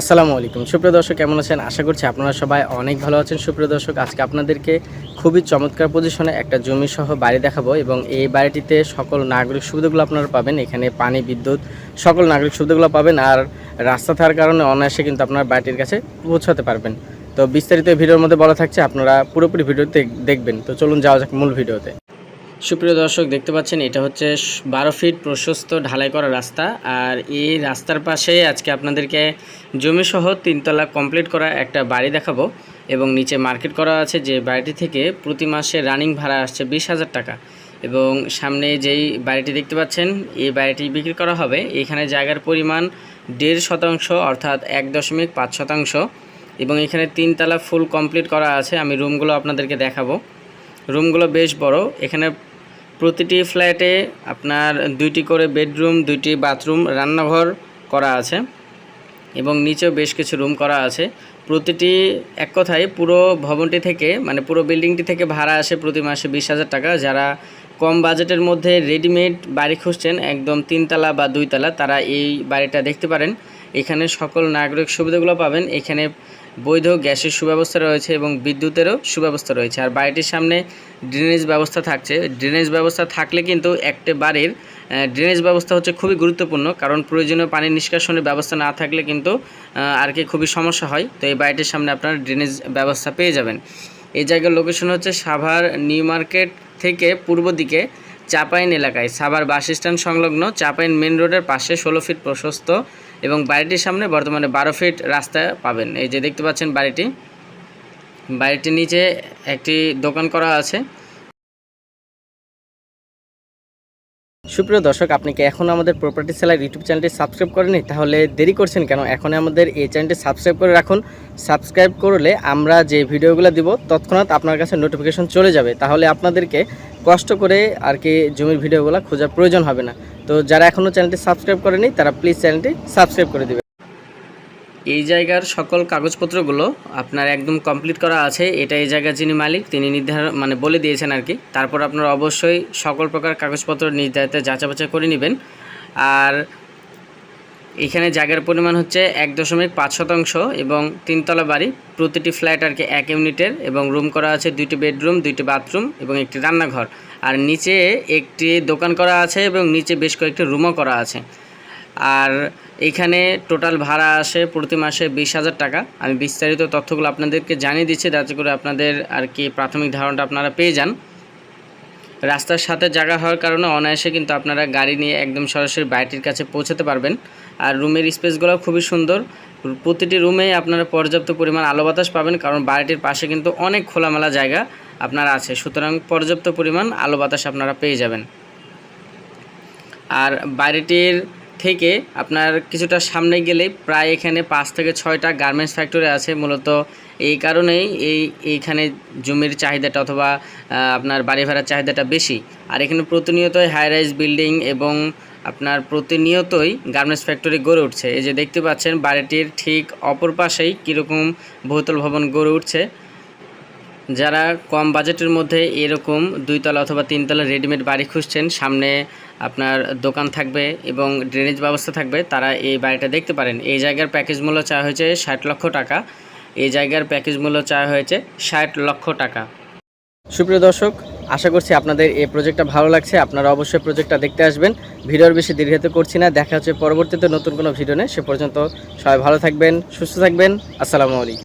আসসালামু আলাইকুম। সুপ্রিয় দর্শক, কেমন আছেন? আশা করছি আপনারা সবাই অনেক ভালো আছেন। সুপ্রিয় দর্শক, আজকে আপনাদেরকে খুবই চমৎকার পজিশনে একটা জমি সহ বাড়ি দেখাবো এবং এই বাড়িটিতে সকল নাগরিক সুবিধাগুলো আপনারা পাবেন। এখানে পানি, বিদ্যুৎ, সকল নাগরিক সুবিধাগুলো পাবেন আর রাস্তা থাকার কারণে অনায়াসে কিন্তু আপনার বাড়িটির কাছে পৌঁছাতে পারবেন। তো বিস্তারিত ভিডিওর মধ্যে বলা থাকছে, আপনারা পুরোপুরি ভিডিওতে দেখবেন। তো চলুন যাওয়া যাক মূল ভিডিওতে। সুপ্রিয় দর্শক, দেখতে পাচ্ছেন, এটা হচ্ছে বারো ফিট প্রশস্ত ঢালাই করা রাস্তা। আর এই রাস্তার পাশে আজকে আপনাদেরকে জমিসহ তিনতলা কমপ্লিট করা একটা বাড়ি দেখাবো এবং নিচে মার্কেট করা আছে যে বাড়িটি থেকে প্রতি মাসে রানিং ভাড়া আসছে বিশ হাজার টাকা। এবং সামনে যেই বাড়িটি দেখতে পাচ্ছেন, এই বাড়িটি বিক্রি করা হবে। এখানে জায়গার পরিমাণ দেড় শতাংশ, অর্থাৎ এক দশমিক পাঁচ শতাংশ। এবং এখানে তিনতলা ফুল কমপ্লিট করা আছে। আমি রুমগুলো আপনাদেরকে দেখাবো। রুমগুলো বেশ বড়। এখানে প্রতিটি ফ্ল্যাটে আপনার দুইটি করে বেডরুম, দুইটি বাথরুম রান্নাঘর করা আছে এবং নিচেও বেশ কিছু রুম করা আছে। প্রতিটি এক কথায় পুরো ভবনটি থেকে মানে পুরো বিল্ডিংটি থেকে ভাড়া আসে প্রতি মাসে বিশ হাজার টাকা। যারা কম বাজেটের মধ্যে রেডিমেড বাড়ি খুঁজছেন, একদম তিনতলা বা দুইতলা, তারা এই বাড়িটা দেখতে পারেন। এখানে সকল নাগরিক সুবিধাগুলো পাবেন। এখানে বৈধ গ্যাসের সুব্যবস্থা রয়েছে এবং বিদ্যুতেরও সুব্যবস্থা রয়েছে। আর বাড়িটির সামনে ড্রেনেজ ব্যবস্থা থাকছে। ড্রেনেজ ব্যবস্থা থাকলে কিন্তু একটা বাড়ির ড্রেনেজ ব্যবস্থা হচ্ছে খুবই গুরুত্বপূর্ণ। কারণ প্রয়োজনীয় পানি নিষ্কাশনের ব্যবস্থা না থাকলে কিন্তু আর কি খুবই সমস্যা হয়। তো এই বাড়িটির সামনে আপনারা ড্রেনেজ ব্যবস্থা পেয়ে যাবেন। এই জায়গার লোকেশন হচ্ছে সাভার নিউ মার্কেট থেকে পূর্ব দিকে চাপাইন এলাকায়। সাভার বাস স্ট্যান্ড সংলগ্ন চাপাইন মেন রোডের পাশে ষোলো ফিট প্রশস্ত এবং বাড়িটির সামনে বর্তমানে বারো ফিট রাস্তা পাবেন। এই যে দেখতে পাচ্ছেন বাড়িটি। বাড়িটির নিচে একটি দোকান করা আছে। সুপ্রিয় দর্শক, আপনি কি এখন আমাদের প্রপার্টি সেলার ইউটিউব চ্যানেলটি সাবস্ক্রাইব করেনি তাহলে দেরি করছেন কেন? এখন আমাদের এই চ্যানেলটি সাবস্ক্রাইব করে রাখুন। সাবস্ক্রাইব করলে আমরা যে ভিডিওগুলো দিব, তৎক্ষণাৎ আপনার কাছে নোটিফিকেশন চলে যাবে। তাহলে আপনাদেরকে কষ্ট করে আর কি জমির ভিডিওগুলো খোঁজার প্রয়োজন হবে না। তো যারা এখনও চ্যানেলটি সাবস্ক্রাইব করেনি, তারা প্লিজ চ্যানেলটি সাবস্ক্রাইব করে দেবে। এই জায়গার সকল কাগজপত্রগুলো আপনার একদম কমপ্লিট করা আছে। এটা এই জায়গার যিনি মালিক, তিনি নির্ধারণ মানে বলে দিয়েছেন আর কি। তারপর আপনারা অবশ্যই সকল প্রকার কাগজপত্র নির্ধারিত যাচাবাচা করে নেবেন। আর এখানে জায়গার পরিমাণ হচ্ছে এক দশমিক পাঁচ শতাংশ এবং তিনতলা বাড়ি, প্রতিটি ফ্ল্যাট আর কি এক ইউনিটের এবং রুম করা আছে দুইটি বেডরুম, দুইটি বাথরুম এবং একটি রান্নাঘর। আর নিচে একটি দোকান করা আছে এবং নিচে বেশ কয়েকটি রুমও করা আছে। আর এখানে টোটাল ভাড়া আসে প্রতি মাসে বিশ হাজার টাকা। আমি বিস্তারিত তথ্যগুলো আপনাদেরকে জানিয়ে দিচ্ছি, যাতে করে আপনাদের আর কি প্রাথমিক ধারণাটা আপনারা পেয়ে যান। রাস্তার সাথে জায়গা হওয়ার কারণে অনায়াসে কিন্তু আপনারা গাড়ি নিয়ে একদম সরাসরি বাড়িটির কাছে পৌঁছাতে পারবেন। আর রুমের স্পেসগুলো খুবই সুন্দর। প্রতিটি রুমে আপনারা পর্যাপ্ত পরিমাণ আলো বাতাস পাবেন, কারণ বাড়িটির পাশে কিন্তু অনেক খোলামেলা জায়গা আপনার আছে। সুতরাং পর্যাপ্ত পরিমাণ আলো বাতাস আপনারা পেয়ে যাবেন। আর বাড়িটির থেকে আপনার কিছুটা সামনে গেলে প্রায় এখানে পাঁচ থেকে ছয়টা গার্মেন্টস ফ্যাক্টরি আছে। মূলত এই কারণেই এই এইখানে জমির চাহিদাটা অথবা আপনার বাড়ি ভাড়ার চাহিদাটা বেশি। আর এখানে প্রতিনিয়তই হাই রাইজ বিল্ডিং এবং আপনার প্রতিনিয়তই গার্মেন্টস ফ্যাক্টরি গড়ে উঠছে। এই যে দেখতে পাচ্ছেন, বাড়িটির ঠিক অপর পাশেই কীরকম বহুতল ভবন গড়ে উঠছে। যারা কম বাজেটের মধ্যে এরকম দুইতলা অথবা তিনতলা রেডিমেড বাড়ি খুঁজছেন, সামনে আপনার দোকান থাকবে এবং ড্রেনেজ ব্যবস্থা থাকবে, তারা এই বাড়িটা দেখতে পারেন। এই জায়গার প্যাকেজ মূল্য চাওয়া হয়েছে ষাট লক্ষ টাকা। এই জায়গার প্যাকেজ মূল্য চাওয়া হয়েছে ষাট লক্ষ টাকা। সুপ্রিয় দর্শক, আশা করছি আপনাদের এই প্রজেক্টটা ভালো লাগছে। আপনারা অবশ্যই প্রজেক্টটা দেখতে আসবেন। ভিডিওর বেশি দীর্ঘায়িত করছি না। দেখা হচ্ছে পরবর্তীতে নতুন কোনো ভিডিও নেই সে পর্যন্ত সবাই ভালো থাকবেন, সুস্থ থাকবেন। আসসালামু আলাইকুম।